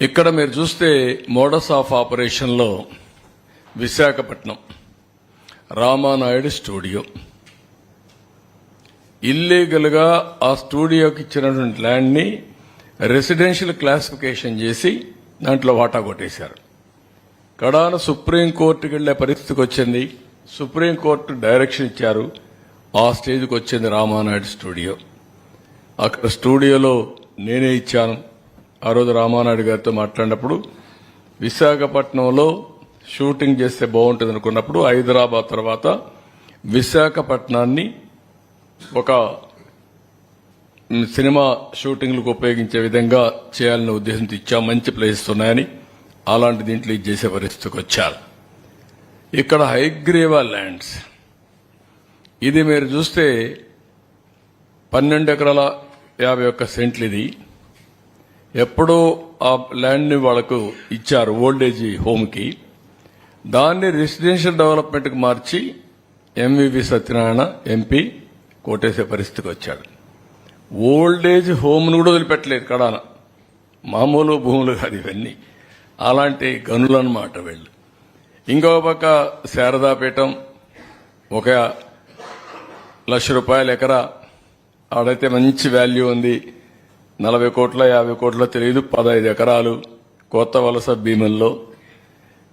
ఇక్కడ మీరు చూస్తే మోడస్ ఆఫ్ ఆపరేషన్లో విశాఖపట్నం రామానాయుడు స్టూడియో. ఇల్లీగల్గా ఆ స్టూడియోకి ఇచ్చినటువంటి ల్యాండ్ని రెసిడెన్షియల్ క్లాసిఫికేషన్ చేసి దాంట్లో వాటా కొట్టేశారు. కడాన సుప్రీంకోర్టుకి వెళ్ళే పరిస్థితికి వచ్చింది. సుప్రీంకోర్టు డైరెక్షన్ ఇచ్చారు. ఆ స్టేజ్కి వచ్చింది రామానాయుడు స్టూడియో. అక్కడ స్టూడియోలో నేనే ఇచ్చాను. ఆ రోజు రామానాయుడు గారితో మాట్లాడినప్పుడు విశాఖపట్నంలో షూటింగ్ చేస్తే బాగుంటుంది అనుకున్నప్పుడు హైదరాబాద్ తర్వాత విశాఖపట్నాన్ని ఒక సినిమా షూటింగ్లకు ఉపయోగించే విధంగా చేయాలనే ఉద్దేశంతో ఇచ్చా. మంచి ప్లేసెస్ ఉన్నాయని అలాంటి దీంట్లో ఇది చేసే పరిస్థితికి వచ్చారు. ఇక్కడ హైగ్రేవా ల్యాండ్స్. ఇది మీరు చూస్తే పన్నెండు ఎకరాల యాభై ఒక్క సెంట్లు ఇది. ఎప్పుడో ఆ ల్యాండ్ని వాళ్ళకు ఇచ్చారు ఓల్డేజ్ హోమ్కి. దాన్ని రెసిడెన్షియల్ డెవలప్మెంట్కి మార్చి ఎంవివి సత్యనారాయణ ఎంపీ కోటేసే పరిస్థితికి వచ్చాడు. ఓల్డేజ్ హోమ్ను కూడా వదిలిపెట్టలేదు కడాన. మామూలు భూములు కాదు ఇవన్నీ. అలాంటి గనులు అన్నమాట వీళ్ళు. ఇంకో పక్క శారదాపీఠం ఒక లక్ష రూపాయల ఎకరా. ఆడైతే మంచి వాల్యూ ఉంది. నలభై కోట్ల యాభై కోట్ల తెలియదు పదహైదు ఎకరాలు కొత్త వలస భీమల్లో.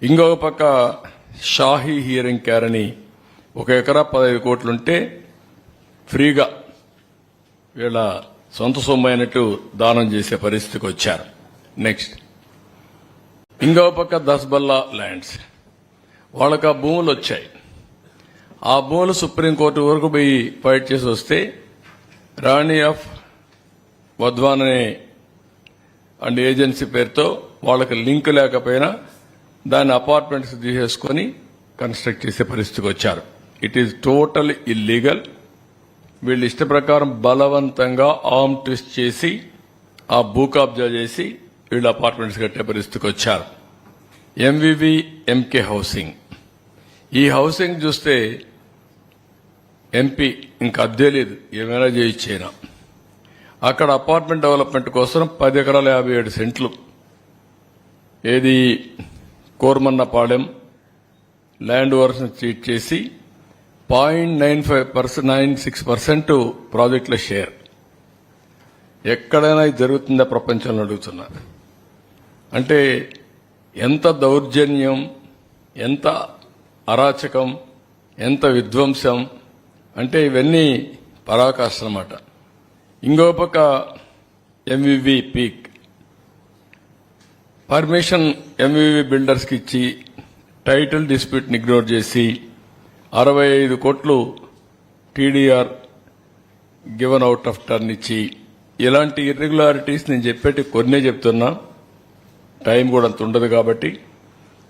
ఇంకొక పక్క షాహీ హియరింగ్ కేర్ అని ఒక ఎకరా పదహైదు కోట్లుంటే ఫ్రీగా వీళ్ళ సొంత సొమ్ము అయినట్టు దానం చేసే పరిస్థితికి వచ్చారు. నెక్స్ట్ ఇంకో పక్క దస్బల్లా ల్యాండ్స్. వాళ్ళకు ఆ భూములు వచ్చాయి. ఆ భూములు సుప్రీంకోర్టు వరకు పోయి ఫైట్ చేసి వస్తే రాణి ఆఫ్ వధ్వాన్ అనే అండ్ ఏజెన్సీ పేరుతో వాళ్ళకి లింక్ లేకపోయినా దాన్ని అపార్ట్మెంట్స్ తీసేసుకొని కన్స్ట్రక్ట్ చేసే పరిస్థితికి వచ్చారు. ఇట్ ఈస్ టోటల్ ఇల్లీగల్ వీళ్ళు ఇష్ట ప్రకారం బలవంతంగా ఆర్మ్ ట్విస్ట్ చేసి ఆ భూ కబ్జా చేసి వీళ్ళు అపార్ట్మెంట్స్ కట్టే పరిస్థితికి వచ్చారు. ఎంవివి ఎంకే హౌసింగ్ ఈ హౌసింగ్ చూస్తే ఎంపీ ఇంకా అద్దె లేదు. ఏమైనా చేయొచ్చేనా అక్కడ అపార్ట్మెంట్ డెవలప్మెంట్ కోసం పది ఎకరాల యాభై ఏడు సెంట్లు. ఏది కోరమన్నపాలెం ల్యాండ్ వర్షన్ చీట్ చేసి point nine five percent nine six percent ప్రాజెక్టుల షేర్. ఎక్కడైనా ఇది జరుగుతుందా ప్రపంచంలో అడుగుతున్నా. అంటే ఎంత దౌర్జన్యం ఎంత అరాచకం ఎంత విధ్వంసం అంటే ఇవన్నీ పరాకాష్ట అన్నమాట. ఇంకో పక్క ఎంవివి పీక్ పర్మిషన్ ఎంవివి బిల్డర్స్కి ఇచ్చి టైటిల్ డిస్ప్యూట్ని ఇగ్నోర్ చేసి అరవై ఐదు కోట్లు TDR given out of turn ఇచ్చి ఇలాంటి ఇర్రెగ్యులారిటీస్ నేను చెప్పేటి కొన్నే చెప్తున్నా. టైం కూడా అంత ఉండదు కాబట్టి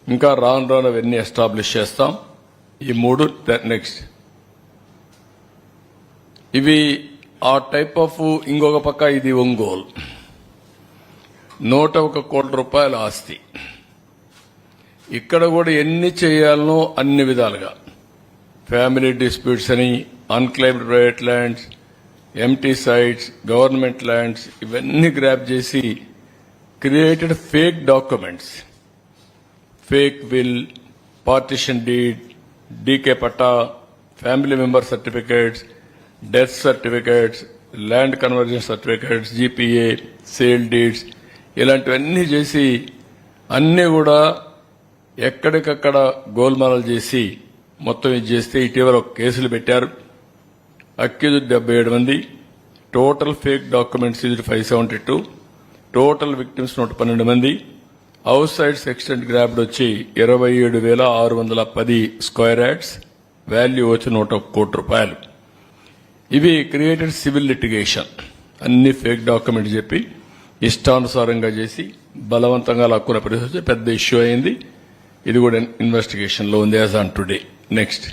ఇంకా రాను రాను అవన్నీ ఎస్టాబ్లిష్ చేస్తాం. ఈ మూడు నెక్స్ట్ ఇవి ఆ టైప్ ఆఫ్ ఇంకొక పక్క ఇది ఒంగోలు. నూట ఒక కోట్ల రూపాయల ఆస్తి. ఇక్కడ కూడా ఎన్ని చేయాలనో అన్ని విధాలుగా. ఫ్యామిలీ డిస్ప్యూట్స్ అని unclaimed private lands empty sites government lands ఇవన్నీ గ్రాప్ చేసి created fake documents fake will partition deed DK patta family member certificates death certificates land conversion certificates GPA sale deeds ఇలాంటివన్నీ చేసి అన్నీ కూడా ఎక్కడికక్కడ గోల్మాలలు చేసి మొత్తం ఇది చేస్తే ఇటీవల ఒక కేసులు పెట్టారు. అక్యూజ్డ్ డెబ్బై ఏడు మంది. టోటల్ ఫేక్ డాక్యుమెంట్స్ ఇది five seventy two total victims నూట పన్నెండు మంది. హౌస్ సైడ్స్ ఎక్స్టెంట్ గ్రాబ్డ్ వచ్చి ఇరవై ఏడు వేల ఆరు వందల పది స్క్వేర్ యాడ్స్ వాల్యూ వచ్చి నూట కోటి రూపాయలు. ఇవి క్రియేటెడ్ సివిల్ లిటిగేషన్ అన్ని ఫేక్ డాక్యుమెంట్ చెప్పి ఇష్టానుసారంగా చేసి బలవంతంగా లాక్కున్న పరిస్థితి పెద్ద ఇష్యూ అయింది. ఇది కూడా ఇన్వెస్టిగేషన్లో ఉంది యాజ్ ఆన్ టుడే నెక్స్ట్